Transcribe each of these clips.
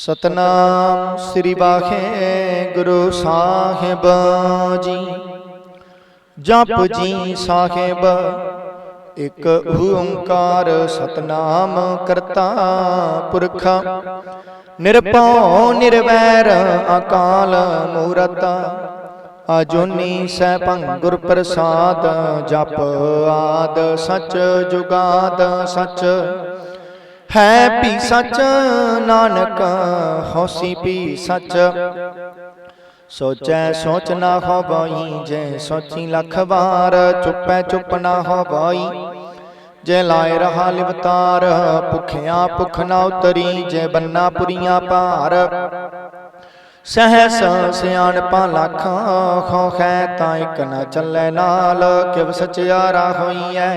ਸਤਨਾਮ ਸ੍ਰੀ ਵਾਹਿਗੁਰੂ ਸਾਹਿਬ ਜੀ। ਜਪ ਜੀ ਸਾਹਿਬ। ਇੱਕ ਓੰਕਾਰ ਸਤਨਾਮ ਕਰਤਾ ਪੁਰਖ। ਨਿਰਭਉ ਨਿਰਵੈਰ ਅਕਾਲ ਮੂਰਤ ਅਜੂਨੀ ਸੈਭੰ ਗੁਰ ਪ੍ਰਸਾਦ ਜਪ ਆਦ ਸਚ ਜੁਗਾਦ ਸਚ। ਹੈ ਪੀ ਸੱਚ, ਨਾਨਕ ਹੋਸੀ ਪੀ ਸੱਚ। ਸੋਚੈ ਸੋਚ ਨਾ ਹੋਵਈ, ਜੇ ਸੋਚੀ ਲੱਖ ਵਾਰ, ਚੁੱਪੈ ਚੁੱਪ ਨਾ ਹੋਵਈ। ਜੇ ਲਾਇ ਰਹਾ ਲਿਵਤਾਰ, ਭੁਖਿਆ ਭੁਖ ਨਾ ਉਤਰੀ, ਜੇ ਬੰਨਾ ਪੁਰੀਆਂ ਭਾਰ। ਸਹਸ ਸਿਆਣਪਾਂ ਲੱਖਾਂ, ਖੋਖੈ ਤਾਂ ਇਕ ਨਾ ਚੱਲੇ ਨਾਲ, ਕਿਵ ਸਚਿਆਰਾ ਹੋਈਐ?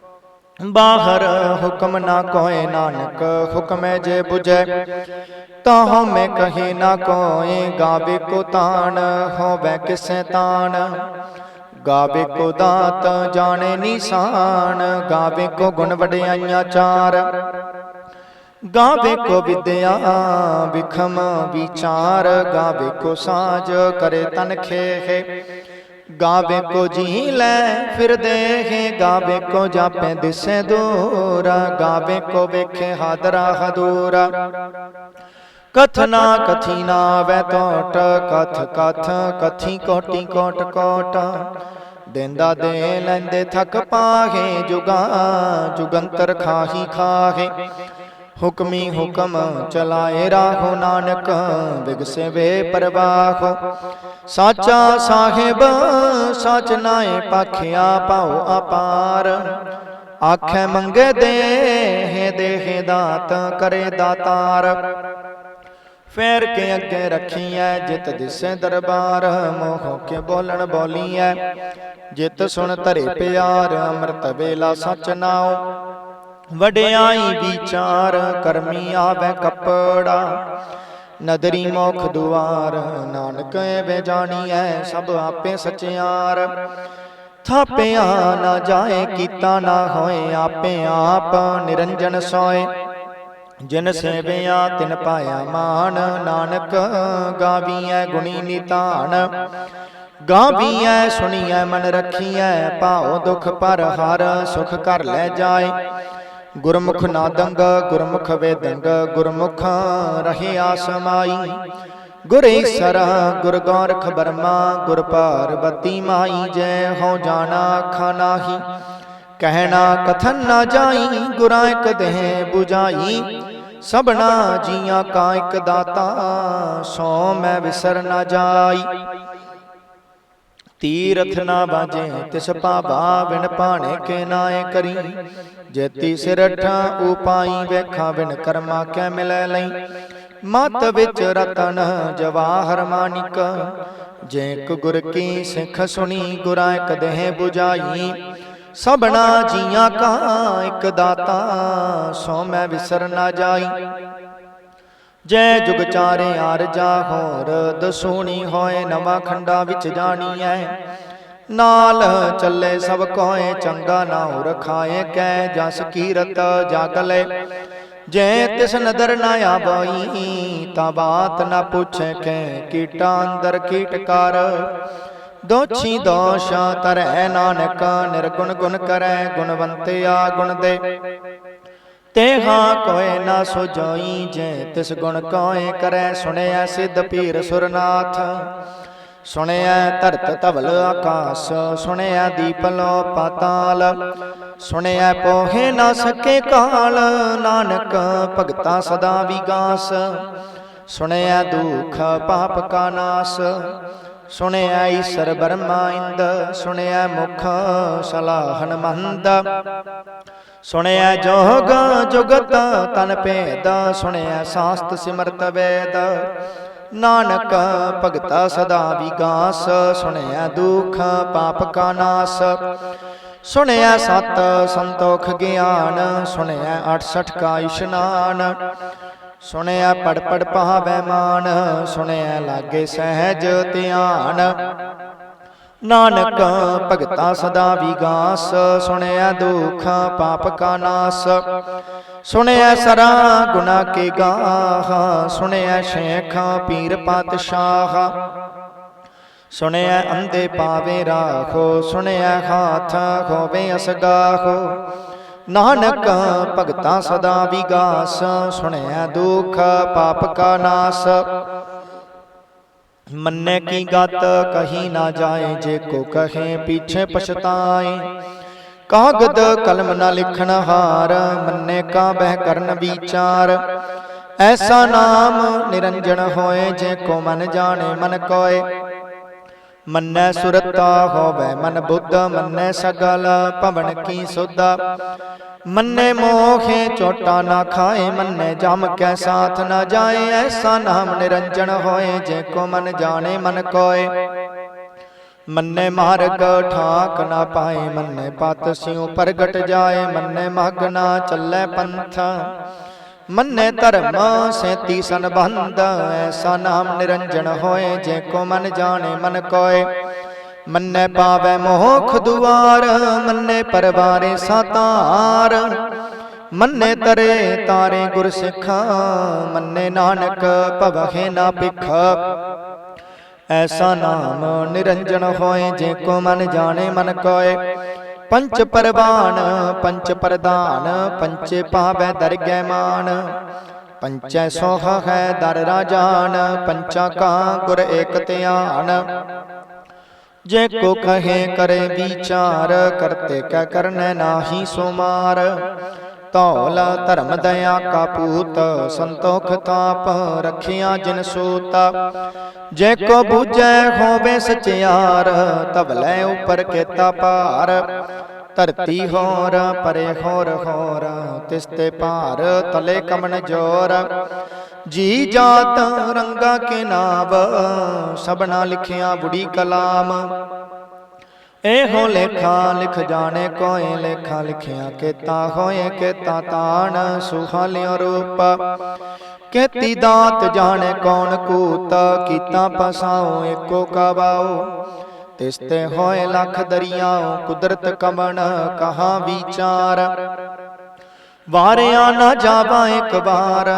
ਬਾਹਰ ਹੁਕਮ ਨਾ ਕੋਏ ਨਾਨਕ, ਹੁਕਮੈ ਜੇ 부ਜੈ ਤਾਂ ਮੈਂ ਕਹੀ ਨਾ ਕੋਏ, ਗਾਵੇ ਕੋ ਤਾਣ, ਹੋਵੇ ਕਿਸੈ ਤਾਣ। ਗਾਵੇ ਕੋ ਦਾਤ ਜਾਣੇ ਨਿਸ਼ਾਨ, ਗਾਵੇ ਕੋ ਗੁਣ ਵਡਿਆਈਆਂ ਚਾਰ। ਗਾਵੇ ਕੋ ਵਿਦਿਆ ਵਿਖਮ ਵਿਚਾਰ, ਗਾਵੇ ਕੋ ਸਾਜ ਕਰੇ ਤਨ ਖੇਹ। ਗਾਵੇ ਕੋ ਜੀ ਲੈ ਫਿਰ ਦੇਹੇ ਗਾਵੇ ਕੋ ਜਾਪੇ ਦਿਸੇ ਦੂਰ ਗਾਵੇ ਕੋ ਵੇਖੇ ਹਾਦਰਾ ਹਦੂਰਾ। ਕਥਨਾ ਕਥੀ ਨਾ ਵੈ ਟੋਟ, ਕਥ ਕਥ ਕਥੀ ਕੋਟੀ ਕੋਟ ਕੋਟ। ਦੇਂਦਾ ਦੇ ਲੈਂਦੇ ਥਕ ਪਾਹੇ, ਜੁਗਾ ਜੁਗੰਤਰ ਖਾਹੀ ਖਾਹੇ। ਹੁਕਮੀ ਹੁਕਮ ਚਲਾਏ ਰਾਹੋ ਨਾਨਕ ਵਿਗਸੇ ਵੇ ਪਰਵਾਹ। ਸਾਚਾ ਸਾਹਿਬ ਸਚ ਨਾਏ ਪਖਿਆ ਪਾਉ ਅਪਾਰ। ਆਖੇ ਮੰਗੇ ਦੇ ਦੇਹ ਦਾਤ ਕਰੇ ਦਾਤਾਰ। ਫੇਰ ਕੇ ਅੱਗੇ ਰੱਖੀਐ ਜਿਤ ਦਿਸੇ ਦਰਬਾਰ। ਮੋਹ ਕੇ ਬੋਲਣ ਬੋਲੀਐ ਜਿਤ ਸੁਣ ਧਰੇ ਪਿਆਰ। ਅੰਮ੍ਰਿਤ ਵੇਲਾ ਸਚ ਨਾਉ। ਵਡਿਆਈ ਵਿਚਾਰ ਕਰਮੀ ਆਵੇ ਕੱਪੜਾ। ਨਦਰੀ ਮੋਖ ਦੁਆਰ ਨਾਨਕ ਐਵੇਂ ਜਾਣੀਐ ਸਭ ਆਪੇ ਸਚਿਆਰ। ਥਾਪਿਆ ਨਾ ਜਾਏ ਕੀਤਾ ਨਾ ਹੋਏ ਆਪੇ ਆਪ ਨਿਰੰਜਨ ਸੋਏ। ਜਿਨ ਸੇਵਿਆ ਤਿਨ ਪਾਇਆ ਮਾਨ ਨਾਨਕ ਗਾਵੀਐ ਗੁਣੀ ਨਿਤਾਨ ਗਾਵੀਐ ਸੁਣੀਐ ਮਨ ਰਖੀਐ ਭਾਉ ਦੁਖ ਪਰ ਹਰ ਸੁਖ ਕਰ ਲੈ ਜਾਏ। ਗੁਰਮੁਖ ਨਾਦੰਗ, ਗੁਰਮੁਖ ਵੇਦੰਗ, ਗੁਰਮੁਖ ਰਹਿਆ ਸਮਾਈ ਗੁਰੇ ਸਰਾ ਗੁਰ ਗੋਰਖ ਬਰਮਾ, ਗੁਰ ਪਾਰਬਤੀ ਮਾਈ, ਜੈ ਹੋ ਜਾਣਾ ਅੱਖਾਂ ਕਹਿਣਾ ਕਥਨ ਨਾ ਜਾਈ, ਗੁਰਾਂ ਇਕ ਦੇਹ 부ਜਾਈ ਸਭਨਾ ਜੀਆਂ ਕਾ ਇਕ ਦਾਤਾ, ਸੋ ਮੈਂ ਵਿਸਰ ਨਾ ਜਾਈ। ਤੀਰਥ ਨਾ ਬਾਜੇ ਤਿਸ ਪਾਵਾ ਬਿਨ ਪਾਣੇ ਕੇ ਨਾਏ ਕਰੀ। ਜੇਤੀ ਸਿਰਠਾ ਉਪਾਈ ਵੇਖਾਂ, ਬਿਨ ਕਰਮਾ ਕੈ ਮਿਲੈ ਲਈ। ਮਤ ਵਿੱਚ ਰਤਨ, ਜਵਾਹਰ ਮਾਨਿਕ। ਜੇ ਇਕ ਗੁਰ ਕੀ ਸਿੱਖ ਸੁਣੀ, ਗੁਰਾਂ ਇੱਕ ਦੇਹ 부ਜਾਈ ਸਭਨਾ ਜੀਆਂ ਕਾ ਇਕ ਦਾਤਾ, ਸੋ ਮੈਂ ਵਿਸਰ ਨਾ ਜਾਈ। ਜੈ ਜੁਗ ਚਾਰੇ ਆਰਜਾ ਹੋਰ, ਦਸੂਣੀ ਹੋਏ ਨਵਾਂ ਖੰਡਾ ਵਿੱਚ ਜਾਣੀ ਜਾਣੀਐ। ਨਾਲ ਚੱਲੇ ਸਭ ਕੋਏ, ਚੰਗਾ ਨਾਉ ਰਖਾਏ ਕੈ ਜਸ ਕੀਰਤ ਜਗ ਲੈ। ਜੈ ਤਿਸ ਨਦਰ ਨਾ ਆਵਈ, ਤਾਂ ਬਾਤ ਨਾ ਪੁੱਛੇ ਕੈ, ਕੀਟਾਂ ਅੰਦਰ ਕੀਟਕਾਰ ਦੋਛੀ ਦੋਸ਼ ਤਰੈ ਨਾਨਕ, ਨਿਰਗੁਣ ਗੁਣ ਕਰੈ, ਗੁਣਵੰਤਿਆ ਗੁਣ ਦੇ। ਤੇ ਹਾਂ ਕੋਏ ਨਾ ਸੁਜਾਈ ਜੇ, ਤਿਸ ਗੁਣ ਕੋਏ ਕਰੈ ਸੁਣਿਆ ਸਿੱਧ ਪੀਰ ਸੁਰਨਾਥ। ਸੁਣਿਆ ਧਰਤ ਧਵਲ ਆਕਾਸ ਸੁਣਿਆ ਦੀਪਲੋ ਪਾਤਾਲ। ਸੁਣਿਆ ਪੋਹੇ ਨਾ ਸਕੇ ਕਾਲ, ਨਾਨਕ ਭਗਤਾ ਸਦਾ ਵਿਗਾਸ। ਸੁਣਿਆ ਦੁਖ ਪਾਪ ਕਾ ਨਾਸ। ਸੁਣਿਆ ਈਸਰ ਬਰਮਾ ਇੰਦ ਸੁਣਿਆ ਮੁਖ ਸਲਾਹਨ ਮੰਦ। ਸੁਣਿਆ ਜੋਗ ਜੁਗਤ ਤਨ ਭੇਦ, ਸੁਣਿਆ ਸਾਸਤ ਸਿਮਰਤ ਵੇਦ। ਨਾਨਕ ਭਗਤਾ ਸਦਾ ਵਿਗਾਸ, ਸੁਣਿਆ ਦੁਖ ਪਾਪ ਕਾ ਨਾਸ। ਸੁਣਿਆ ਸਤ ਸੰਤੋਖ ਗਿਆਨ, ਸੁਣਿਆ 68 ਕਾ ਇਸ਼ਨਾਨ। ਸੁਣਿਆ ਪੜ ਪੜ ਪਾਵੈ ਮਾਨ, ਸੁਣਿਆ ਲਾਗੇ ਸਹਿਜ ਧਿਆਨ। ਨਾਨਕ, ਭਗਤਾ ਸਦਾ ਵਿਗਾਸ, ਸੁਣਿਆ ਦੁਖ ਪਾਪ ਕਾ ਨਾਸ। ਸੁਣਿਆ ਸਰਾ ਗੁਨਾ ਕੇ ਗਾਹ, ਸੁਣਿਆ ਸ਼ੇਖ ਪੀਰ ਪਾਤਸ਼ਾਹ। ਸੁਣਿਆ ਅੰਦੇ ਪਾਵੇ ਰਾਖੋ, ਸੁਣਿਆ ਹਾਥ ਖੋਵੇ ਅਸਗਾਹੋ। ਨਾਨਕ, ਭਗਤਾ ਸਦਾ ਵਿਗਾਸ, ਸੁਣਿਆ ਦੁਖ ਪਾਪ ਕਾ ਨਾਸ। ਮੰਨੇ ਕੀ ਗਤ, ਕਹੀ ਨਾ ਜਾਏ, ਜੇ ਕੋ ਕਹੇ, ਪਿਛੇ ਪਛਤਾਏ। ਕਾਗਦ ਕਲਮ ਨਾ ਲਿਖਣ ਹਾਰ, ਮੰਨੇ ਕਾ ਬਹਿ ਕਰਨ ਵਿਚਾਰ। ਐਸਾ ਨਾਮ ਨਿਰੰਜਨ ਹੋਏ, ਜੇ ਕੋ ਮਨ ਜਾਣੇ ਮਨ ਕੋਏ। ਮੰਨੈ ਸੁਰਤਾ ਹੋਵੇ ਮਨ ਬੁੱਧ, ਮੰਨੈ ਸਗਲ ਭਵਨ ਕੀ ਸੁਧਾ। ਮੰਨੇ ਮੋਖੇ ਚੋਟਾ ਨਾ ਖਾਏ, ਮੰਨੇ ਜਮ ਕੈ ਸਾਥ ਨਾ ਜਾਏ, ਐਸਾ ਨਾਮ ਨਿਰੰਜਨ ਹੋਏ, ਜੇ ਕੋ ਮਨ ਜਾਣੇ ਮਨ ਕੋਏ। ਮੰਨੇ ਮਾਰਗ ਠਾਕ ਨਾ ਪਾਏ, ਮੰਨੇ ਪਤ ਸਿਉ ਪ੍ਰਗਟ ਜਾਏ, ਮੰਨੇ ਮਗ ਨਾ ਚੱਲੇ ਪੰਥ। ਮੰਨੇ ਧਰਮ ਸੇਤੀ ਸੰਬੰਧ ਐਸਾ ਨਾਮ ਨਿਰੰਜਨ ਹੋਏ ਜੇ ਕੋ ਮਨ ਜਾਣੇ ਮਨ ਕੋਏ। ਮੰਨੇ ਪਾਵੇ ਮੋਖ ਦੁਆਰ ਮੰਨੇ ਪਰਵਾਰੇ ਸਾਤਾਰ। ਮੰਨੇ ਤਰੇ ਤਾਰੇ ਗੁਰ ਸਿੱਖਾ ਮੰਨੇ ਨਾਨਕ ਭਵਹਿ ਨਾ ਪਿਖ ਐਸਾ ਨਾਮ ਨਿਰੰਜਨ ਹੋਏ ਜੇ ਕੋ ਮਨ ਜਾਣੇ ਮਨ ਕੋਏ। ਪੰਚ ਪਰਵਾਨ ਪੰਚ ਪ੍ਰਦਾਨ ਪੰਚੇ ਪਾਵੈ ਦਰਗਹਿ ਮਾਨ ਪੰਚੈ ਸੋਖ ਹੈ ਦਰ ਰਾਜਾਨ ਪੰਚਾ ਕਾ ਗੁਰ ਏਕ ਧਿਆਨ। ਜੇ ਕੋ ਕਹੇ ਕਰੇ ਵਿਚਾਰ ਕਰਤੇ ਕੈ ਕਰਨੈ ਨਾਹੀ ਸੋ ਮਾਰ ਧੌਲ, ਧਰਮ ਦਇਆ ਕਾ ਪੂਤ ਸੰਤੋਖ ਤਾਪ ਰਖਿਆ ਜਿਨ ਸੂਤਾ। ਜੇ ਕੋ ਬੂਝੈ ਹੋਵੇ ਸਚਿਆਰ ਤਵਲੇ ਉਪਰ ਕੇਤਾ ਭਾਰ। ਧਰਤੀ ਹੋਰ, ਪਰੇ ਹੋਰ ਹੋਰ, ਤਿਸ ਤੇ ਭਾਰ, ਤਲੇ ਕਮਨ ਜੋਰ। ਜੀ ਜਾਤ ਰੰਗਾ ਕੇ ਨਾਵ, ਸਭਨਾ ਲਿਖਿਆ ਬੁੜੀ ਕਲਾਮ। ਇਹੋ ਲੇਖਾ ਲਿਖ ਜਾਣੇ ਕੋਏ ਲੇਖਾ ਲਿਖਿਆ ਕੇਤਾ ਹੋਏ ਕੇਤਾ ਤਾਣ ਸੁਹਾਲਿਓ ਰੂਪ। ਕੇਤੀ ਦਾਤ ਜਾਣੇ ਕੌਣ ਕੂਤ, ਕੀਤਾ ਪਸਾਉ ਏਕੋ ਕਬਾਉ। ਤਿਸ ਤੇ ਹੋਏ ਲੱਖ ਦਰਿਆਉ, ਕੁਦਰਤ ਕਮਣ ਕਹਾ ਵਿਚਾਰ। ਵਾਰਿਆ ਨਾ ਜਾਵਾ ਇੱਕ ਵਾਰ,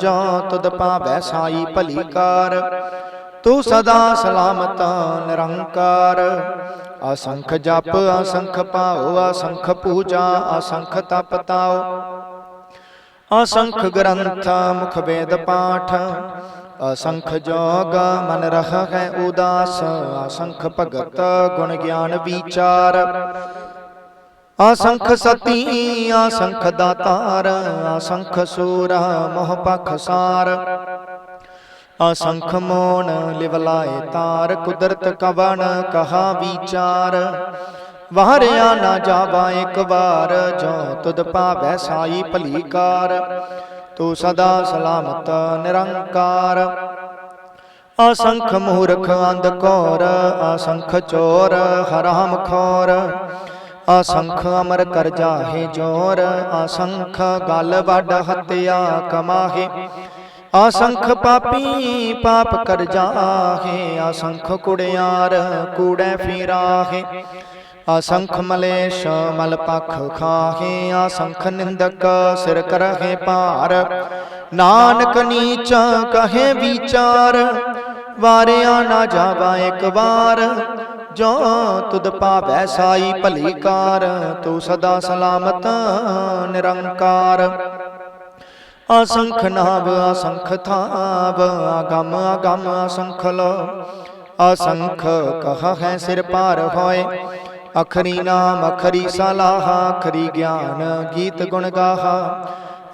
ਜੋ ਤੁਧ ਪਾਵੈ ਸਾਈ ਭਲੀ ਕਾਰ ਤੂੰ ਸਦਾ ਸਲਾਮਤ, ਨਿਰੰਕਾਰ। ਅਸੰਖ ਜਪ, ਅਸੰਖ ਪਾਉ ਅਸੰਖ ਪੂਜਾ, ਅਸੰਖ ਤਪ ਤਾਉ। ਅਸੰਖ ਗ੍ਰੰਥ, ਮੁਖ ਵੇਦ ਪਾਠ। ਅਸੰਖ ਜੋਗ, ਮਨ ਰਹ ਹੈ ਉਦਾਸ। ਅਸੰਖ ਭਗਤ, ਗੁਣ ਗਿਆਨ ਵਿਚਾਰ। ਅਸੰਖ ਸਤੀ, ਅਸੰਖ ਦਾਤਾਰ। ਅਸੰਖ ਸੂਰ, ਮੋਹ ਪਖ ਅਸੰਖ ਮੋਣ ਲਿਵਲਾਏ ਤਾਰ, ਕੁਦਰਤ ਕਵਣ ਕਹਾ ਵਿਚਾਰ। ਵਾਰਿਆ ਨਾ ਜਾਵਾ ਇੱਕ ਵਾਰ, ਜੋ ਤੁਧ ਪਾਵੈ ਸਾਈ ਭਲੀ ਤੂੰ ਸਦਾ ਸਲਾਮਤ, ਨਿਰੰਕਾਰ। ਅਸੰਖ ਮੂਰਖ ਅੰਧ ਕੋਰ ਅਸੰਖ ਚੋਰ, ਹਰਾਮ ਖੋਰ। ਅਸੰਖ ਅਮਰ ਕਰ ਜਾਹੇ ਜੋਰ, ਅਸੰਖ ਗਲ ਵੱਡ ਹੱਤਿਆ ਕਮਾਹੇ। ਅਸੰਖ ਪਾਪੀ ਪਾਪ ਕਰ ਜਾਹੇ ਅਸੰਖ ਕੁੜਿਆਰ ਕੂੜੈ ਫਿਰਾਹੇ। ਅਸੰਖ ਮਲੇਸ਼ ਮਲ ਪਖ ਖਾਹੇ ਅਸੰਖ ਨਿੰਦਕ ਸਿਰ ਕਰਹੇ ਭਾਰ। ਨਾਨਕ ਨੀਚ ਕਹੇ ਵਿਚਾਰ, ਵਾਰਿਆ ਨਾ ਜਾਵਾ ਇੱਕ ਵਾਰ। ਜੋ ਤੁਧ ਪਾਵੈ ਸਾਈ ਭਲੀ ਕਾਰ, ਤੂੰ ਸਦਾ ਸਲਾਮਤ ਨਿਰੰਕਾਰ। ਅਸੰਖ ਨਾਭ ਅਸੰਖ ਥਾਵ ਅਗਮ ਅਗਮ ਅਸੰਖ ਲੋ ਅਸੰਖ ਕਹ ਹੈ ਸਿਰ ਪਾਰ ਹੋਏ, ਅਖਰੀ ਨਾਮ, ਅਖਰੀ ਸਲਾਹ, ਅਖਰੀ ਗਿਆਨ ਗੀਤ ਗੁਣ ਗਾਹਾ।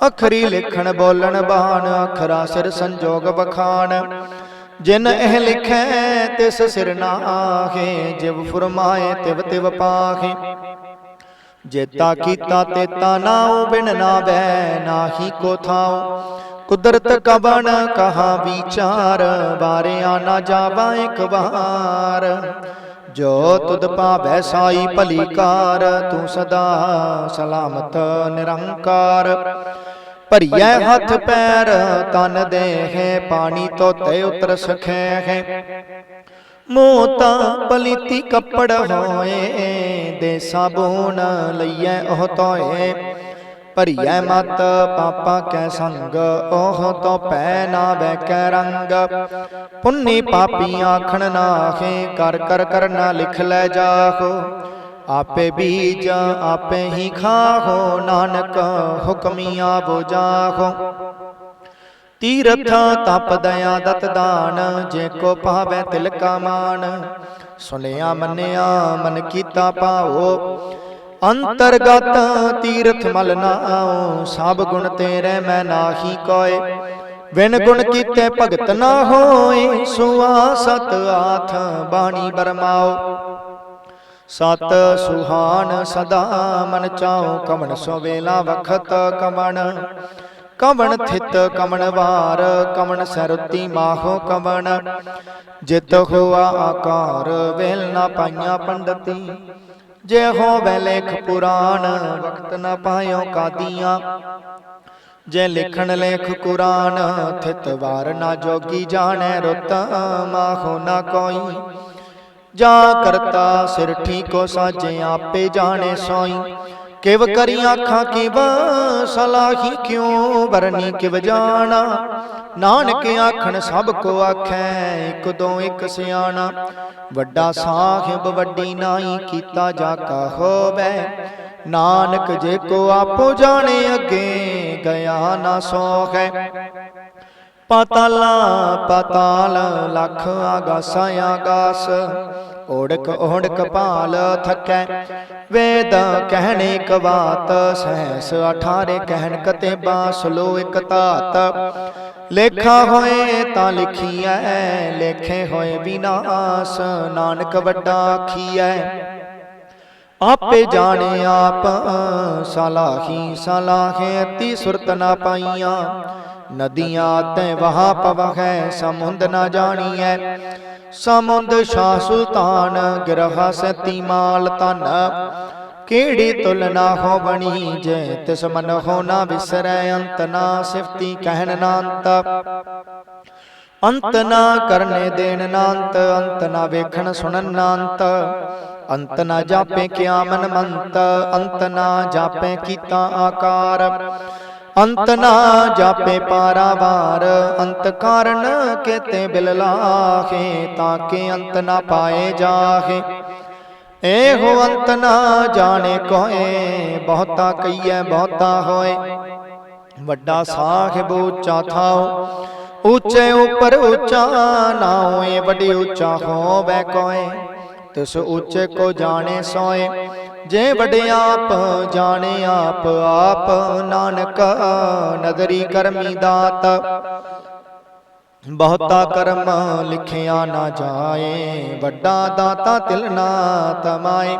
ਅਖਰੀ ਲਿਖਣ, ਬੋਲਣ, ਬਾਣ, ਅਖਰਾ ਸਿਰ ਸੰਜੋਗ ਬਖਾਨ ਜਿਨ ਇਹ ਲਿਖੈ, ਤਿਸ ਸਿਰ ਨਾਹੇ, ਜਿਵ ਫਰਮਾਏ, ਤਿਵ ਤਿਵ ਪਾਹੇ। ਜੇਤਾ ਕੀਤਾ ਤੇਤਾ ਨਾਉ ਬਿਨ ਨਾ ਬੈ ਨਾਹੀ ਕੋ ਥਾਉ। ਕੁਦਰਤ ਕਵਣ ਕਹਾ ਵਿਚਾਰ ਵਾਰਿਆ ਨਾ ਜਾਵਾ ਇੱਕ ਵਾਰ। ਜੋ ਤੁਧ ਪਾਵੈ ਸਾਈ ਭਲੀ ਕਾਰ ਤੂੰ ਸਦਾ ਸਲਾਮਤ ਨਿਰੰਕਾਰ। ਭਰੀਐ ਹੱਥ ਪੈਰ ਤਨ ਦੇਹ ਪਾਣੀ ਤੋਤੇ ਉਤਰ ਸਖੈ ਹੈ ਮੂੰਹ ਤਾਂ ਪਲੀਤੀ ਕੱਪੜ ਹੋਏ ਦੇ ਸਾਬੂਨ ਲਈਐ ਉਹ ਤੋਏ ਭਰੀਐ ਮਤ ਪਾਪਾ ਕੈ ਸੰਗ, ਉਹ ਤੋ ਪੈ ਨਾ ਬੈਕੈ ਰੰਗ। ਪੁੰਨੀ ਪਾਪੀ ਆਖਣ ਨਾਹੇ, ਕਰ ਕਰ ਕਰਨਾ ਲਿਖ ਲੈ ਜਾਹੋ। ਆਪੇ ਬੀਜ ਆਪੇ ਹੀ ਖਾਹੋ, ਨਾਨਕ ਹੁਕਮੀਆਂ ਬੁਝਾਹੋ। ਤੀਰਥ ਤਪ ਦਇਆ ਦਤ ਦਾਨ, ਜੇ ਕੋ ਪਾਵੈ ਤਿਲਕਾ ਮਾਨ ਸੁਨਿਆ ਮੰਨਿਆ, ਮਨ ਕੀਤਾ ਪਾਓ ਅੰਤਰਗਤ ਤੀਰਥ ਮਲ ਨਾ ਨਾਉ, ਸਭ ਗੁਣ ਤੇਰੇ ਮੈਂ ਨਾਹੀ ਕੋਏ। ਵਿਨ ਗੁਣ ਕੀਤੇ ਭਗਤ ਨਾ ਹੋਏ, ਸੁਆ ਸਤ ਆਥ ਬਾਣੀ ਬਰਮਾਓ ਸਤ ਸੁਹਾਨ ਸਦਾ ਮਨ ਚਾਉ, ਕਮਣ ਸੋ ਵੇਲਾ ਵਖਤ ਕਮਣ। ਕਵਣ ਥਿਤ ਕਵਣ ਵਾਰ ਕਵਣ ਸਰੁਤੀ ਮਾਹੋ ਕਵਣ। ਜਿਤ ਹੋਆ ਆਕਾਰ ਵੇਲ ਨਾ ਪਾਈਆਂ ਪੰਡਤੀ। ਜੇ ਹੋਵੇ ਲੇਖ ਪੁਰਾਣ ਵਕਤ ਨਾ ਪਾਇਓ ਕਾਦੀਆਂ। ਜੇ ਲਿਖਣ ਲੇਖ ਕੁਰਾਨ ਥਿਤ ਵਾਰ ਨਾ ਜੋਗੀ ਜਾਣੈ ਰੁੱਤ ਮਾਹੋ ਨਾ ਕੋਈ। ਜਾ ਕਰਤਾ ਸਿਰ ਠੀਕੋ ਸਾਜੇ ਆਪੇ ਜਾਣੇ ਸੋਈ। ਕਿਵ ਕਰੀ ਆਖਾਂ ਕਿਵ? ਸਲਾਹੀ ਕਿਉ ਵਰਨੀ ਕਿਵ ਜਾਣਾ? ਨਾਨਕ ਆਖਣ, ਸਭ ਕੋ ਆਖੈ, ਇਕ ਦੋ ਇਕ ਸਿਆਣਾ। ਵੱਡਾ ਸਾਹਿਬ, ਵੱਡੀ ਨਾਈ, ਕੀਤਾ ਜਾ ਕਾ ਹੋਵੇ। ਨਾਨਕ ਜੇ ਕੋ ਆਪੋ ਜਾਣੇ ਅੱਗੇ, ਗਿਆ ਨਾ ਸੋਖੈ ਪਤਾਲਾ, ਪਤਾਲ, ਲਖ ਆਗਾਸਾ ਆਗਾਸ। ਓੜਕ ਓੜਕ ਭਾਲ ਥਕੈ। ਵੇਦ ਕਹਿਣੇ ਇੱਕ ਬਾਤ ਸਹਸ ਅਠਾਰੇ ਕਹਿਣ ਕਤੇ ਬਾਸ ਲੋ ਇੱਕ ਤਾਤ ਲੇਖਾ ਹੋਏ ਤਾਂ ਲਿਖੀਐ ਲੇਖੇ ਹੋਏ ਵਿਨਾਸ਼ ਨਾਨਕ ਵੱਡਾ ਆਖੀਐ। ਆਪੇ ਜਾਣੇ ਆਪ ਸਲਾਹੀ ਸਲਾਹੇ ਅਤੀ ਸੁਰਤ ਨਾ ਪਾਈਆਂ। ਨਦੀਆਂ ਤੈ ਵਹਾ ਪਵਹੈ ਸਮੁੰਦ ਨਾ ਜਾਣੀਐ। ਸਮੁੰਦ ਸ਼ਾਹ ਸੁਲਤਾਨ, ਗ੍ਰਹ ਸਤੀ ਮਾਲ ਤਨ ਕਿਹੜੀ ਤੁਲਨਾ ਹੋ ਬਣੀ ਜੇ ਤਿਸ ਮਨ ਹੋ ਨਾ ਵਿਸਰੈ ਅੰਤ ਨਾ ਸਿਫਤੀ ਕਹਿਣ ਨਾ ਅੰਤ ਅੰਤ ਨਾ ਕਰਨੇ ਦੇਣ ਨਾ ਅੰਤ ਅੰਤ ਨਾ ਵੇਖਣ ਸੁਣਨ ਨਾ ਅੰਤ ਅੰਤ ਨਾ ਜਾਪੇ ਕਿਆ ਮਨ ਮੰਤ, ਅੰਤ ਨਾ ਜਾਪੇ ਕੀਤਾ ਆਕਾਰ। ਅੰਤ ਨਾ ਜਾਪੇ ਪਾਰਾਵਾਰ, ਅੰਤ ਕਾਰਨ ਕੇਤੇ ਬਿਲ ਲਾਹੇ, ਤਾਂ ਕਿ ਅੰਤ ਨਾ ਪਾਏ ਜਾਹੇ। ਇਹੋ ਅੰਤ ਨਾ ਜਾਣੇ ਕੋਏ, ਬਹੁਤਾ ਕਈਐ ਬਹੁਤਾ ਹੋਏ। ਵੱਡਾ ਸਾਹਿਬ ਉੱਚਾ ਥਾਓ ਉੱਚੇ ਉੱਪਰ ਉੱਚਾ ਨਾ ਹੋਏ ਵੱਡੀ ਉੱਚਾ ਹੋਵੇ ਕੋਏ। ਤਿਸ ਉੱਚੇ ਕੋ ਜਾਣੇ ਸੋਏ ਜੇ ਵਡਿਆਪ ਜਾਣੇ ਆਪ ਆਪ ਨਾਨਕ ਨਦਰੀ ਕਰਮੀ ਦਾਤ। ਬਹੁਤਾ ਕਰਮ ਲਿਖਿਆ ਨਾ ਜਾਏ, ਵੱਡਾ ਦਾਤਾ ਤਿਲ ਨਾ ਤਮਾਏ।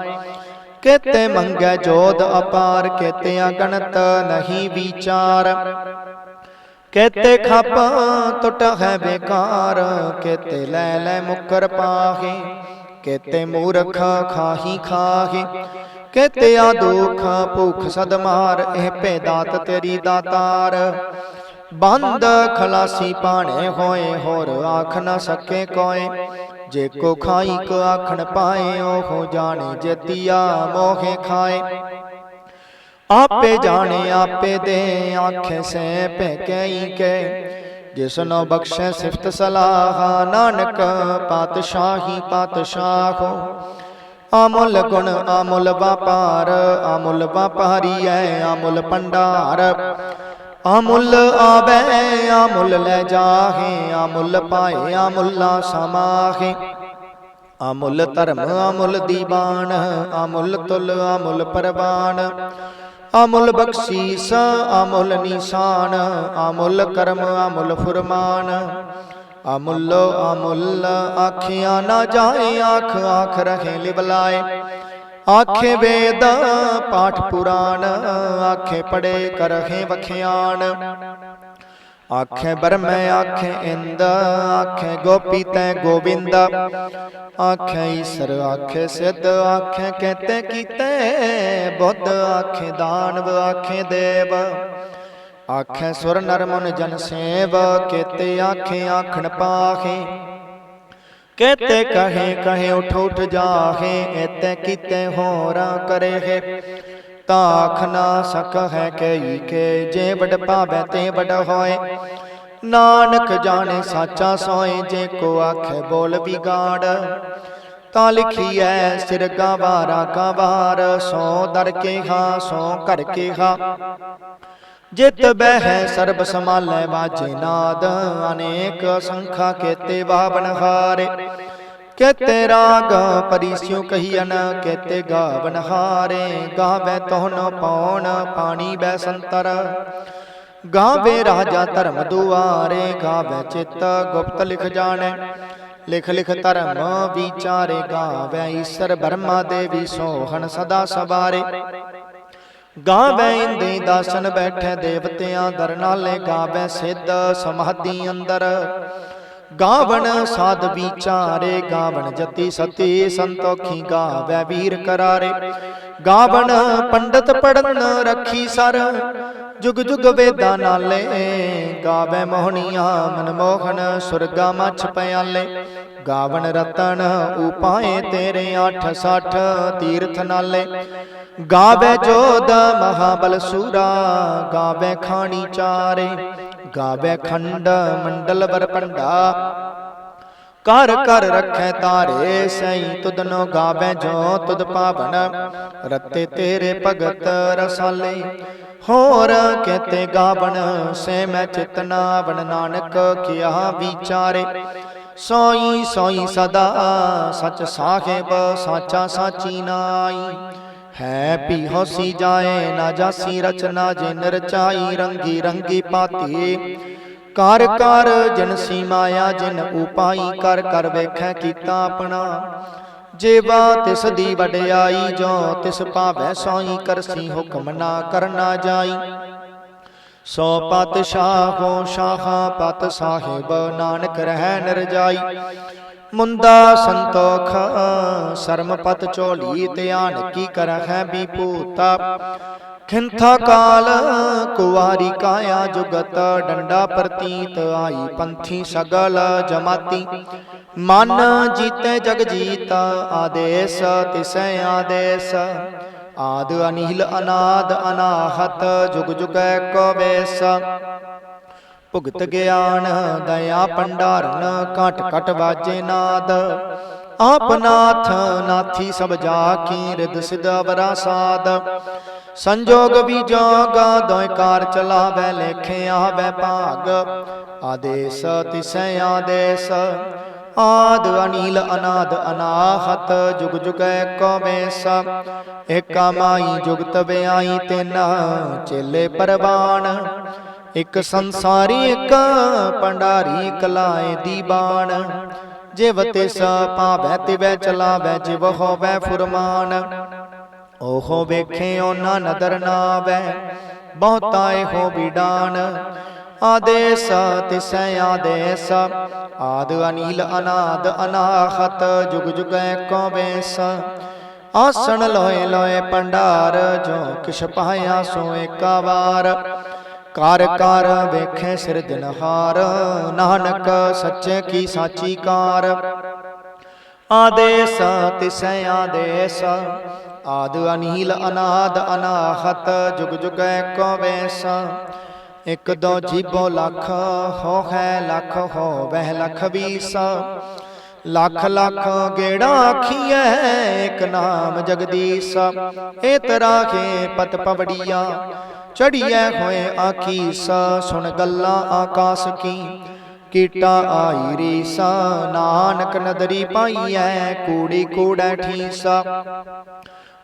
ਕੇਤੇ ਮੰਗੈ ਜੋਦ ਅਪਾਰ, ਕੇਤੇ ਅਗਣਤ ਨਹੀਂ ਵਿਚਾਰ। ਕੇਤੇ ਖਪ ਟੁੱਟ ਹੈ ਬੇਕਾਰ, ਕੇਤੇ ਲੈ ਲੈ ਮੁਕਰ ਪਾਹੇ। ਕੇਤੇ ਮੂਰਖ ਖਾਹੀ ਖਾਹੇ। ਕੇਤੇ ਆ ਦੁਖ ਭੁਖ ਸਦ ਮਾਰ ਇਹ ਭੇ ਦਾਤ ਤੇਰੀ ਦਾਤਾਰ। ਬੰਦ ਖਲਾਸੀ ਪਾਣੇ ਹੋਏ ਹੋਰ ਆਖ ਨਾ ਸਕੇ ਕੋਏ। ਜੇ ਕੋ ਖਾਈ ਕੋ ਆਖਣ ਪਾਏ ਉਹ ਜਾਣੇ ਜਤੀਆ ਮੋਹੇ ਖਾਏ। ਆਪੇ ਜਾਣੇ ਆਪੇ ਦੇ ਆਖੇ ਸੇ ਭੈ ਕਈ ਕੇ ਜਿਸਨੋ ਬਖਸ਼ੈ ਸਿਫਤ ਸਲਾਹ ਨਾਨਕ ਪਾਤਸ਼ਾਹੀ ਪਾਤਸ਼ਾਹੋ ਅਮੁੱਲ ਗੁਣ ਅਮੁੱਲ ਵਪਾਰ ਅਮੁੱਲ ਵਪਾਰੀ ਐ ਅਮੁੱਲ ਭੰਡਾਰ। ਅਮੁੱਲ ਆਵੇ ਅਮੁੱਲ ਲੈ ਜਾਹੇ ਅਮੁੱਲ ਪਾਏ ਅਮੁੱਲਾ ਸਮਾਹੇ। ਅਮੁੱਲ ਧਰਮ ਅਮੁੱਲ ਦੀਵਾਨ ਅਮੁੱਲ ਤੁਲ ਅਮੁੱਲ ਪਰਵਾਨ। ਅਮੁੱਲ ਬਖਸ਼ੀਸ ਅਮੁੱਲ ਨਿਸ਼ਾਨ ਅਮੁੱਲ ਕਰਮ ਅਮੁੱਲ ਫੁਰਮਾਨ। ਅਮੁੱਲ ਅਮੁੱਲ, ਆਖਿਆ ਨਾ ਜਾਏ ਆਖ ਆਖ ਰਹੇ ਲਿਬਲਾਏ। ਆਖੇ ਵੇਦ, ਪਾਠ ਪੁਰਾਣ, ਆਖੇ ਪੜੇ ਕਰਹਿ ਵਖਿਆਣ। ਆਖੇ ਬਰਮੈ ਆਖੇ ਇੰਦ, ਆਖੇ ਗੋਪੀ ਤੈ ਗੋਬਿੰਦ। ਆਖੇ ਈਸਰ, ਆਖੇ ਸਿੱਧ, ਆਖੇ ਕਹਤੇ ਕੀਤੇ ਬੁੱਧ, ਆਖੇ ਦਾਨਵ, ਆਖੇ ਦੇਵ। ਆਖੈ ਸੁਰ ਨਰ ਮਨ ਜਨ ਸੇਵ, ਕੇਤੇ ਆਖੇ ਆਖਣ ਪਾਖੇ ਕਹਤੇ ਕਹੇ ਕਹੇ ਉਠ ਉਠ ਜਾਹੇ ਐਤੇ ਕੀਤੇ ਹੋਰਾਂ ਕਰੇ ਤਾਖ ਨਾ ਸਕ ਹੈ ਕਈ ਕੇ, ਜੇ ਵਡ ਪਾਵੈ ਤੇ ਵਡ ਹੋਏ। ਨਾਨਕ ਜਾਣੇ ਸਾਚਾ ਸੋਏ, ਜੇ ਕੋ ਆਖੇ ਬੋਲ ਵਿਗਾੜ। ਤਾਂ ਲਿਖੀਐ, ਸਿਰ ਗਵਾਰਾ ਗਵਾਰ, ਸੋ ਦਰ ਕੇ ਹਾਂ, ਸੋ ਕਰ ਕੇ ਹਾਂ। ਜਿਤ ਬਹਿ ਸਰਬ ਸਮਾਲੈ ਵਾਜੇ ਨਾਦ, ਅਨੇਕ ਸੰਖਾ ਕੇਤੇ ਵਾਵਨ ਹਾਰੇ। ਕੇਤੇ ਰਾਗ ਪਰਿਸਿਉ ਕਹੀਨ ਕੇਤੇ ਗਾਵਨ ਹਾਰੇ। ਗਾਵੇ ਤੋਹਨ ਪੌਣ ਪਾਣੀ ਬੈ ਸੰਤਰ। ਗਾਵੇ ਰਾਜਾ ਧਰਮ ਦੁਆਰੇ, ਗਾਵੇ ਚਿੱਤ ਗੁਪਤ ਲਿਖ ਜਾਣੈ। ਲਿਖ ਲਿਖ ਧਰਮ ਵਿਚਾਰੇ, ਗਾਵੇ ਈਸ਼ਰ ਬਰਮਾ ਦੇਵੀ ਸੋਹਣ ਸਦਾ ਸਵਾਰੇ। ਗਾਵੇ ਇੰਦੇ ਦਾਸਨ ਬੈਠੇ ਦੇਵਤਿਆਂ ਦਰਨਾਲੇ ਗਾਵੇ ਸਿੱਧ ਸਮਾਧੀ ਅੰਦਰ। ਗਾਵਣ ਸਾਧ ਵਿਚਾਰੇ ਗਾਵਣ ਜਤੀ ਸਤੀ ਸੰਤੋਖੀ ਗਾਵੇ ਵੀਰ ਕਰਾਰੇ। ਗਾਵਣ ਪੰਡਤ ਪੜਨ ਰੱਖੀ ਸਰ, ਜੁਗ ਜੁਗ ਵੇਦਾਂ ਨਾਲੇ। ਗਾਵੇ ਮੋਹਣੀਆਂ ਮਨਮੋਹਨ ਸੁਰਗਾ ਮਛ ਪਿਆਲੇ। ਗਾਵਣ ਰਤਨ, ਉਪਾਏ ਤੇਰੇ 860 ਤੀਰਥ ਨਾਲੇ। ਗਾਵੇ ਜੋਦ ਮਹਾਬਲ ਸੂਰਾ, ਗਾਵੇ ਖਾਣੀ ਚਾਰੇ। ਗਾਵੇ ਖੰਡ ਮੰਡਲ ਵਰਪੰਡਾ ਕਰ ਕਰ ਰੱਖੈ ਤਾਰੇ, ਸਈ ਤੁਧਨੋ ਗਾਵੇ ਜੋ ਤੁਦ ਪਾਵਨ। ਰਤੇ ਤੇਰੇ ਭਗਤ ਰਸਾਲੇ। ਹੋਰ ਕਹਤੇ ਗਾਵਣ ਸੇ ਮੈਂ ਚਿਤਨਾਵਨ ਨਾਨਕ ਕਿਆ ਵਿਚਾਰੇ। ਸੋਈ ਸੋਈ ਸਦਾ ਸਚ ਸਾਹਿਬ, ਸਾਚਾ ਸਾਚੀ ਨਾਈ। ਹੈ ਪੀ ਹੋਸੀ ਜਾਏ, ਨਾ ਜਾਸੀ ਰਚਨਾ, ਜੇ ਨਿਰਚਾਈ ਰੰਗੀ ਰੰਗੀ ਪਾਤੀ। ਕਰ ਕਰ ਜਨਸੀ ਮਾਇਆ ਜਿਨ ਉਪਾਈ ਕਰ ਕਰ ਵੇਖੈ ਕੀਤਾ ਆਪਣਾ। ਜੇਵਾ ਤਿਸ ਦੀ ਵਡਿਆਈ ਜੋ ਤਿਸ ਪਾਵੈ ਸੋਈ ਕਰਸੀ ਹੁਕਮ ਨਾ ਕਰਨਾ ਜਾਈ। ਸੋ ਪਤ ਸ਼ਾਹੋ ਸ਼ਾਹਾ ਪਤ ਸਾਹਿਬ, ਨਾਨਕ ਰਹਿ ਨਿਰਜਾਈ। ਮੁੰਦਾ ਸੰਤੋਖ, ਸ਼ਰਮ ਪਤ ਝੋਲੀ ਧਿਆਨ ਕੀ ਕਰਹਿ ਵੀ ਖਿੰਥਾ ਕਾਲ, ਕੁਵਾਰੀ ਕਾਇਆ ਜੁਗਤ, ਡੰਡਾ ਪ੍ਰਤੀਤ, ਆਈ ਪੰਥੀ ਸਗਲ ਜਮਾਤੀ। ਮਨ ਜੀਤੇ ਜਗ ਜੀਤ, ਆਦੇਸ ਤਿਸੈ ਆਦੇਸ। ਆਦ ਅਨੀਲ ਅਨਾਦ ਅਨਾਹਤ, ਜੁਗ ਜੁਗੈ ਕੋ ਵੇਸ ਭੁਗਤ ਗਿਆਨ ਦਇਆ ਭੰਡਾਰਨ, ਘਟ ਘਟ ਵਾਜੇ ਨਾਦ। ਆਪ ਨਾਥ ਨਾਥੀ ਸਭ ਜਾ ਕੀ ਰਿਦ ਸਿਧ ਅਵਰਾ ਸਾਧ ਸੰਜੋਗ ਵਿਜੋਗ ਦੋਇ ਕਾਰ ਚਲਾਵੇ ਲੇਖੇ ਆਵੇ ਭਾਗ। ਆਦੇਸ ਤਿਸੈ ਆਦੇਸ ਆਦ ਅਨੀਲ ਅਨਾਦ ਅਨਾਹਤ, ਜੁਗ ਜੁਗੈ ਕੋ ਵੇਸ ਏਕਾ ਮਾਈ ਜੁਗਤ ਵਿਆਈ ਤਿਨਾ, ਚੇਲੇ ਪਰਵਾਨ। ਇਕ ਸੰਸਾਰੀ, ਇਕ ਪੰਡਾਰੀ ਕਲਾਏ ਦੀ ਬਾਣ ਜਿਵ ਤਿਸ ਪਾਵੈ ਤਿਵੈ ਚਲਾਵੈ, ਜਿਵ ਹੋਵੈ ਫੁਰਮਾਨ। ਓਹੋ ਵੇਖੇ ਓਨਾ ਨਦਰ ਨਾਵੈ ਬਹੁਤਾਏ ਹੋ ਬਿਡਾਨ ਆਦੇਸ, ਤਿਸੈ ਆਦੇਸ। ਆਦ ਅਨੀਲ, ਅਨਾਦ, ਅਨਾਹਤ, ਜੁਗ ਜੁਗੈ ਕੋ ਵੇਸ ਆਸਣ ਲੋਏ ਲੋਏ ਪੰਡਾਰ, ਜੋ ਕਿਛ ਪਾਇਆ ਸੋ ਏਕਾ ਵਾਰ ਕਰ ਕਰ ਵੇਖੇ ਸਿਰਜਨਹਾਰ ਨਾਨਕ ਸੱਚੇ ਕੀ ਸਾਚੀ ਕਾਰ। ਆਦੇਸ, ਤਿਸੈ ਆਦੇਸ। ਆਦ ਅਨੀਲ, ਅਨਾਦ, ਅਨਾਹਤ, ਜੁਗ ਜੁਗੈ ਕੋ ਵੇਸ ਇਕ ਦੋ ਜੀਬੋ ਲੱਖ ਹੋ ਹੈ ਲੱਖ ਹੋ ਵਹਿ ਲੱਖ ਵੀਸ। ਲੱਖ ਲੱਖ ਗੇੜਾ ਆਖੀਐ, ਇਕ ਨਾਮ ਜਗਦੀਸ਼। ਏ ਤਰਾਖੇ ਪਤ ਪਵੜੀਆ, ਚੜੀਐ ਹੋਏ ਆਖੀਸ। ਸੁਣ ਗੱਲਾਂ ਆਕਾਸ ਕੀ, ਕੀਟਾ ਆਈ ਰੀਸਾ। ਨਾਨਕ ਨਦਰੀ ਪਾਈਐ, ਕੂੜੀ ਕੂੜੈ ਠੀਸਾ।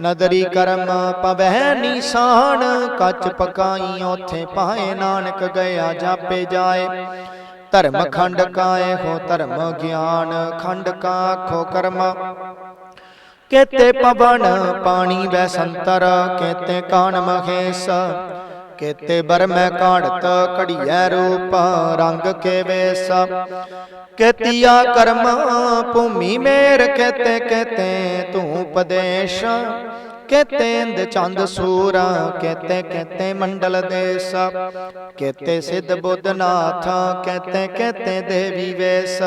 ਨਦਰੀ ਕਰਮ ਪਵਹਿ ਨਿਸ਼ਾਨ, ਕੱਚ ਪਕਾਈ ਉਥੇ ਪਾਏ ਨਾਨਕ ਗਿਆ ਜਾਪੇ ਜਾਏ। ਧਰਮ ਖੰਡ ਕਾਏ ਹੋ ਧਰਮ ਗਿਆਨ, ਖੰਡ ਕਾ ਖੋ ਕਰਮ। ਕੇਤੇ ਪਵਨ ਪਾਣੀ ਵੈ ਸੰਤਰ, ਕੇਤੇ ਕਾਣ ਮਹੇਸ਼ ਕੇਤੇ ਬਰਮੈ ਕਾੜਤ ਘੜੀਐ ਰੂਪ, ਰੰਗ ਕੇ ਵੇਸ। ਕੇਤੀਆ ਕਰਮ, ਭੂਮੀ ਮੇਰ ਕੇਤੇ ਕੇਤੇ ਤੂੰ ਉਪਦੇਸ਼ ਕੇਤੇ ਇੰਦ ਚੰਦ ਸੂਰ ਕੇਤੇ ਕੇਤੇ ਮੰਡਲ ਦੇਸ। ਕੇਤੇ ਸਿੱਧ ਬੁੱਧ ਨਾਥ ਕੇਤੇ ਕੇਤੇ ਦੇਵੀ ਵੇਸ।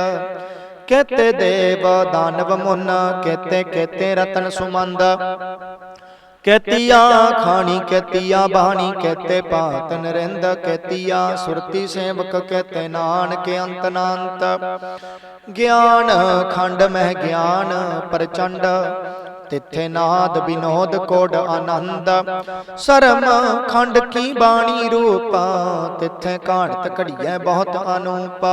ਕੇਤੇ ਦੇਵ, ਦਾਨਵ ਮੁਨ ਕੇਤੇ ਕੇਤੇ ਰਤਨ ਸੁਮੰਦ। ਕੇਤੀਆ, ਖਾਣੀ ਕੇਤੀਆ, ਬਾਣੀ ਕੇਤੇ ਪਾਤ ਨਰਿੰਦ ਕੇਤੀਆ, ਸੁਰਤੀ ਸੇਵਕ ਕੇਤੇ ਨਾਨਕ ਅੰਤ ਨਾੰਤ। ਗਿਆਨ ਖੰਡ ਮਹਿ ਗਿਆਨ ਪ੍ਰਚੰਡ, ਤਿੱਥੇ ਨਾਦ ਬਿਨੋਦ ਕੋਡ ਆਨੰਦ। ਸਰਮ ਖੰਡ ਕੀ ਬਾਣੀ ਰੂਪ, ਤਿੱਥੇ ਕਾੜਤ ਘੜੀਐ ਬਹੁਤ ਅਨੂਪ।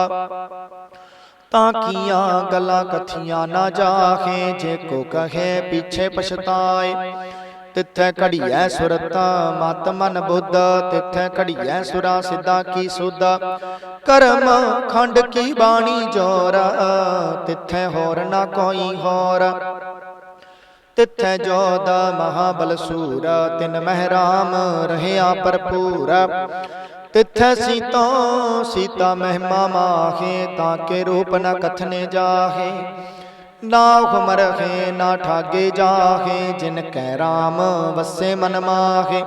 ਤਾਂ ਕੀਆਂ ਗੱਲਾਂ ਕਥੀਆਂ ਨਾ ਜਾਹੇ, ਜੇ ਕੋ ਕਹੇ ਪਿਛੇ ਪਛਤਾਏ ਤਿੱਥੈ ਘੜੀਐ ਸੁਰਤ, ਮਤ ਮਨ ਬੁੱਧ, ਤਿੱਥੈ ਘੜੀਐ ਸੁਰਾ ਸਿੱਧਾ ਕੀ ਸੁਦਾ ਕਰਮ ਖੰਡ ਕੀ ਬਾਣੀ ਜੋਰ, ਤਿੱਥੈ ਹੋਰ ਨਾ ਕੋਈ ਹੋਰ। ਤਿੱਥੈ ਜੋਦਾ ਮਹਾਬਲ ਸੂਰ, ਤਿਨ ਮਹਿਰਾਮ ਰਹਿਆ ਭਰਪੂਰ। ਤਿੱਥੈ ਸੀਤਾ ਸੀਤਾ ਮਹਿਮਾ ਮਾਹੇ, ਤਾਂ ਕੇ ਰੂਪ ਨ ਕਥਨੇ ਜਾਹੇ। ਨਾ ਹੁਕਮ ਰਖੇ, ਨਾ ਠਾਗੇ ਜਾਹੇ, ਜਿਨ ਕੈ ਰਾਮ ਵਸੇ ਮਨ ਮਾਹੇ।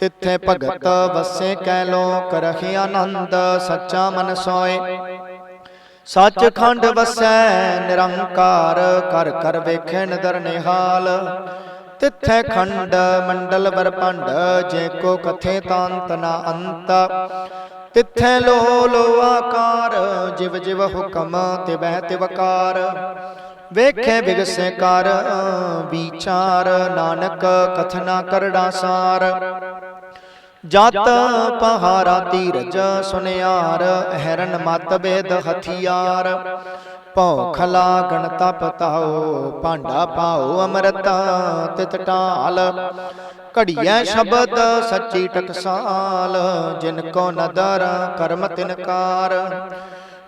ਤਿੱਥੇ ਭਗਤ ਵਸੇ ਕੈ ਲੋਕ ਰਹਿ ਆਨੰਦ, ਸੱਚਾ ਮਨ ਸੋਏ। ਸੱਚ ਖੰਡ ਵਸੈ, ਨਿਰੰਕਾਰ ਕਰ ਕਰ ਵੇਖੇ ਨਦਰ ਨਿਹਾਲ। ਤਿੱਥੈ ਖੰਡ ਮੰਡਲ ਵਰਪੰਡ ਜੇ ਕੋ ਕਥੇ ਤਾਂਤ ਨਾ ਅੰਤ। ਤਿੱਥੈ ਲੋ ਲੋ ਆਕਾਰ ਜਿਵ ਜਿਵ ਹੁਕਮ ਤਿਵੈ ਤਿਵਕਾਰ ਵੇਖੇ ਬਿਗਸੇ ਕਰ, ਵਿਚਾਰ ਨਾਨਕ ਕਥਨਾ ਕਰੜਾ ਸਾਰ। ਜਤ ਪਹਾਰਾ ਤੀਰਜ ਸੁਨਿਆਰ ਅਹਰਨ ਮਤ ਬੇਦ ਹਥਿਆਰ। ਭੌਖ ਲਾਗਣ ਤਪ ਤਾਓ ਭਾਂਡਾ ਪਾਓ ਅੰਮ੍ਰਿਤ ਤਿਤ ਢਾਲ। ਘੜੀਐ ਸ਼ਬਦ ਸੱਚੀ ਟਕਸਾਲ, ਜਿਨ ਕੋ ਨਦਰ ਕਰਮ ਤਿਨਕਾਰ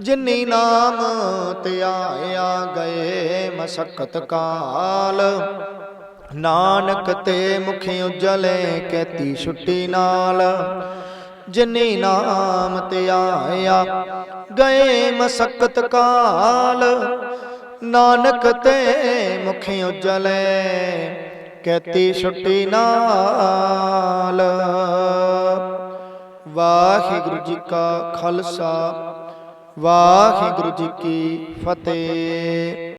ਜਿਨੀ ਨਾਮ ਧਿਆਇਆ ਗਏ ਮਸਕਤ ਕਾਲ। ਨਾਨਕ ਤੇ ਮੁਖ ਉਜਲੇ ਕੈਤੀ ਛੁੱਟੀ ਨਾਲ। ਜਿਨੀ ਨਾਮ ਧਿਆਇਆ ਗਏ ਮਸਕਤ ਕਾਲ। ਨਾਨਕ ਤੇ ਮੁਖ ਉਜਲੇ ਕੈਤੀ ਛੁੱਟੀ ਨਾਲ। ਵਾਹਿਗੁਰੂ ਜੀ ਕਾ ਖਾਲਸਾ। ਵਾਹਿਗੁਰੂ ਜੀ ਕੀ ਫਤਿਹ